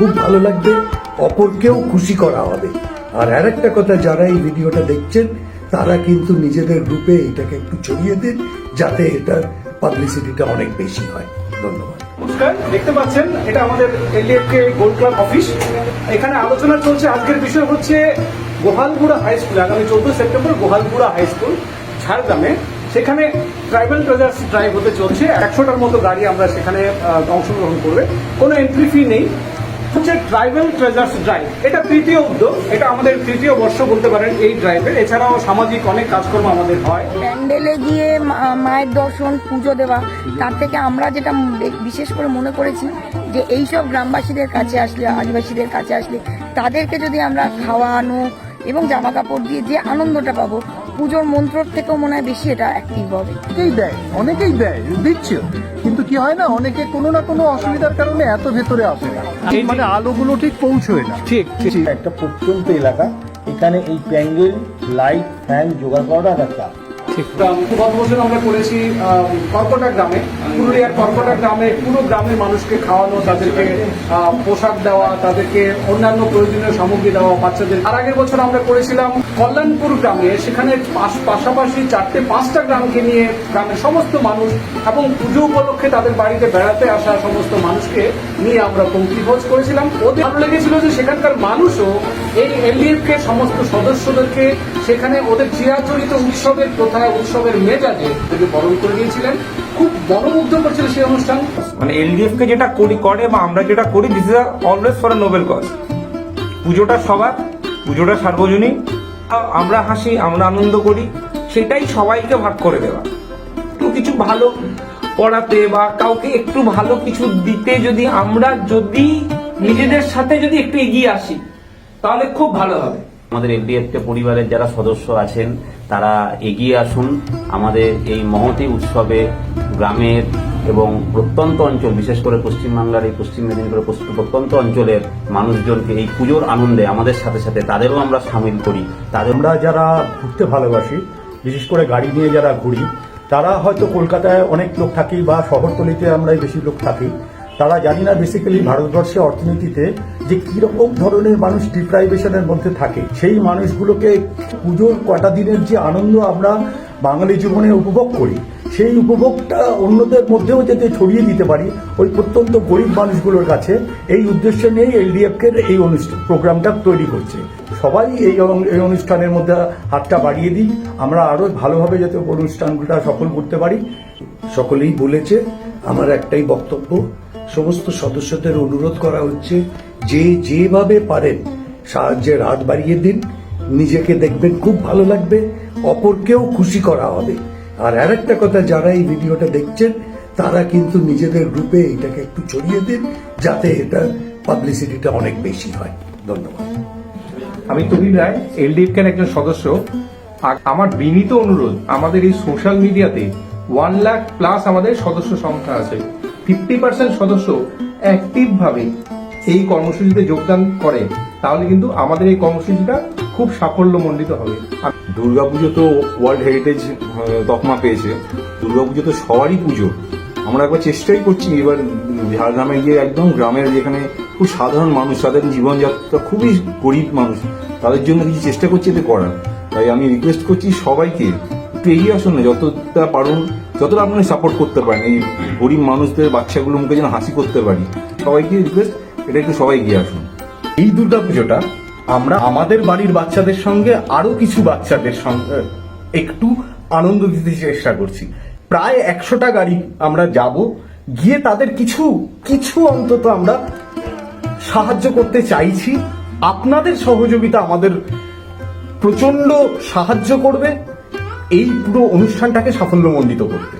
খুব ভালো লাগবে, অপরকেও খুশি করা হবে। আর আরেকটা কথা, যারা এই ভিডিওটা দেখছেন, তারা কিন্তু নিজেদের গ্রুপে এটাকে একটু ছড়িয়ে দিন, যাতে এটার পাবলিসিটিটা অনেক বেশি হয়। ধন্যবাদ। দেখতে পাচ্ছেন, এটা আমাদের এলডিএফকে গোল্ড ক্লাব অফিস এখানে আলোচনা চলছে, আজকের বিষয় হচ্ছে গোহালপুরা হাই স্কুল আগামী চোদ্দ সেপ্টেম্বর গোহালপুরা হাই স্কুল ঝাড়গ্রামে। সেখানে ট্রাইবাল ট্রেজার্স ড্রাইভ হতে চলছে, একশোটার মতো গাড়ি আমরা সেখানে অংশগ্রহণ করবে। কোনো এন্ট্রি ফি নেই। হচ্ছে ট্রাইবাল ট্রেজার্স ড্রাইভ। এটা তৃতীয় উদ্যোগ, এটা আমাদের তৃতীয় বর্ষ বলতে পারেন এই ড্রাইভের। এছাড়াও সামাজিক অনেক কাজকর্ম আমাদের হয়। প্যান্ডেলে গিয়ে মায়ের দর্শন, পুজো দেওয়া, তার থেকে আমরা যেটা বিশেষ করে মনে করেছি যে এই সব গ্রামবাসীদের কাছে আসলে, আদিবাসীদের কাছে আসলে, তাদেরকে যদি আমরা খাওয়ানো এবং জামা কাপড় দিয়ে যে আনন্দটা পাবো পুজোর মন্ত্রর থেকেও মনে হয় বেশি এটা অ্যাক্টিভ হবে। অনেকেই দেয় অনেকেই দেয় দিচ্ছে কিন্তু কি হয় না অনেকে কোনো না কোনো অসুবিধার কারণে এত ভেতরে আসে না। মানে আলোগুলো ঠিক পৌঁছয় না। ঠিক ঠিক। একটা প্রত্যন্ত এলাকা এখানে এই প্যান্ডেল লাইট ফ্যান জোগাড় করাটা একটা ঠিক। গত বছর আমরা করেছি আহ, কর্কটা গ্রামে পুরুলিয়ার কর্কটা গ্রামে পুরো গ্রামের মানুষকে খাওয়ানো তাদেরকে আহ, পোশাক দেওয়া তাদেরকে অন্যান্য প্রয়োজনীয় সামগ্রী দেওয়া বাচ্চাদের আর আগের বছর আমরা করেছিলাম কল্যাণপুর গ্রামে সেখানে পাশ- পাশাপাশি চারটে, পাঁচটা গ্রামকে নিয়ে গ্রামের সমস্ত মানুষ এবং পুজো উপলক্ষে তাদের বাড়িতে বেড়াতে আসা সমস্ত মানুষকে নিয়ে আমরা পঙ্ক্তি ভোজ করেছিলাম। ওদের ভালো লেগেছিল যে সেখানকার মানুষও এই এলডিএফ কে সমস্ত সদস্যদেরকে সেখানে ওদের চিরাচরিত উৎসবের প্রথা, উৎসবের মেজাজে তাদেরকে বরণ করে দিয়েছিলেন। খুব মনোমুগ্ধ করছিল সেই অনুষ্ঠান। মানে এলডিএফ কে যেটা করি করে বা আমরা যেটা করি this is always for noble cause পুজোটা সবার, পুজোটা সার্বজনীন। আমরা হাসি, আমরা আনন্দ করি, সেটাই সবাইকে ভাগ করে দেওয়া। একটু কিছু ভালো পড়াতে বা কাউকে একটু ভালো কিছু দিতে যদি আমরা যদি নিজেদের সাথে যদি একটু এগিয়ে আসি, তাহলে খুব ভালো হবে। আমাদের এলডিএফকে পরিবারের যারা সদস্য আছেন, তারা এগিয়ে আসুন। আমাদের এই মহতী উৎসবে গ্রামের এবং প্রত্যন্ত অঞ্চল, বিশেষ করে পশ্চিমবাংলার এই পশ্চিম মেদিনীপুরের প্রত্যন্ত অঞ্চলের মানুষজনকে এই পুজোর আনন্দে আমাদের সাথে সাথে তাদেরও আমরা সামিল করি। তাদের আমরা যারা ঘুরতে ভালোবাসি, বিশেষ করে গাড়ি নিয়ে যারা ঘুরি, তারা হয়তো কলকাতায় অনেক লোক থাকি বা শহরতলিতে আমরাই বেশি লোক থাকি। তারা জানি না বেসিক্যালি ভারতবর্ষের অর্থনীতিতে যে কীরকম ধরনের মানুষ ডিপ্রাইভেশনের মধ্যে থাকে। সেই মানুষগুলোকে পুজোর কটা দিনের যে আনন্দ আমরা বাঙালি জীবনে উপভোগ করি সেই উপভোগটা অন্যদের মধ্যেও যাতে ছড়িয়ে দিতে পারি, ওই প্রত্যন্ত গরিব মানুষগুলোর কাছে এই উদ্দেশ্য নিয়েই এলডিএফকে এই অনুষ্ঠান, প্রোগ্রামটা তৈরি করছে। সবাই এই এই অনুষ্ঠানের মধ্যে হাতটা বাড়িয়ে দিই আমরা আরও ভালোভাবে যাতে অনুষ্ঠানটা সফল করতে পারি। সকলেই বলেছে, আমার একটাই বক্তব্য, সমস্ত সদস্যদের অনুরোধ করা হচ্ছে, যে যেভাবে পারেন সাহায্যের হাত বাড়িয়ে দিন। নিজেকে দেখবেন খুব ভালো লাগবে, অপরকেও খুশি করা হবে। আর আরেকটা কথা, যারা এই ভিডিওটা দেখছেন, তারা কিন্তু নিজেদের গ্রুপে এটাকে একটু ছড়িয়ে দিন, যাতে এটা পাবলিসিটিটা অনেক বেশি হয়। ধন্যবাদ। আমি তুহিন রায় এলডিএফ এর একজন সদস্য। আমার বিনীত অনুরোধ, আমাদের এই সোশ্যাল মিডিয়াতে ওয়ান লাখ প্লাস আমাদের সদস্য সংখ্যা আছে। ফিফটি পার্সেন্ট সদস্য অ্যাক্টিভ ভাবে এই কর্মসূচিতে যোগদান করে, তাহলে কিন্তু আমাদের এই কর্মসূচিটা খুব সাফল্যমণ্ডিত হবে। দুর্গাপুজো তো ওয়ার্ল্ড হেরিটেজ তকমা পেয়েছে। দুর্গাপুজো তো সবারই পুজো। আমরা একবার চেষ্টাই করছি এবার ঝাড়গ্রামে গিয়ে একদম গ্রামের যেখানে খুব সাধারণ মানুষ তাদের জীবনযাত্রা খুবই গরিব মানুষ তাদের জন্য কিছু চেষ্টা করছি এতে করার। তাই আমি রিকোয়েস্ট করছি সবাইকে একটু এগিয়ে আসুন না যতটা পারুন যতটা আপনি সাপোর্ট করতে পারেন এই গরিব মানুষদের বাচ্চাগুলোর মুখে যেন হাসি করতে পারি। সবাইকে রিকোয়েস্ট এটা একটু সবাই এগিয়ে আসুন। এই দুর্গাপুজোটা আমরা আমাদের বাড়ির বাচ্চাদের সঙ্গে আরও কিছু বাচ্চাদের সঙ্গে একটু আনন্দ দিতে চেষ্টা করছি। প্রায় একশোটা গাড়ি আমরা যাব। গিয়ে তাদের কিছু কিছু অন্তত আমরা সাহায্য করতে চাইছি। আপনাদের সহযোগিতা আমাদের প্রচণ্ড সাহায্য করবে। এই পুরো অনুষ্ঠানটাকে সাফল্যমণ্ডিত করতে।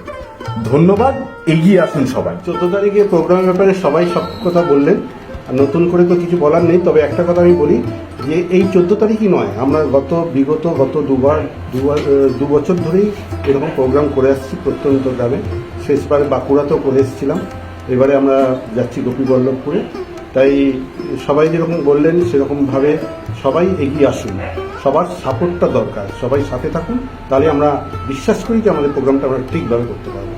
ধন্যবাদ, এগিয়ে আসুন সবাই। চোদ্দ তারিখে প্রোগ্রামের ব্যাপারে সবাই সব কথা বললেন। নতুন করে তো কিছু বলার নেই, তবে একটা কথা আমি বলি যে এই চোদ্দ তারিখই নয়, আমরা গত, বিগত গত দুবার দুবার দু বছর ধরেই এরকম প্রোগ্রাম করে আসছি প্রত্যন্ত গ্রামে। শেষবারে বাঁকুড়াতেও করে এসেছিলাম। এবারে আমরা যাচ্ছি গোপীবল্লভপুরে। তাই সবাই যেরকম বললেন, সেরকমভাবে সবাই এগিয়ে আসুন। সবার সাপোর্টটা দরকার। সবাই সাথে থাকুন। তাহলে আমরা বিশ্বাস করি যে আমাদের প্রোগ্রামটা আমরা ঠিকভাবে করতে পারব।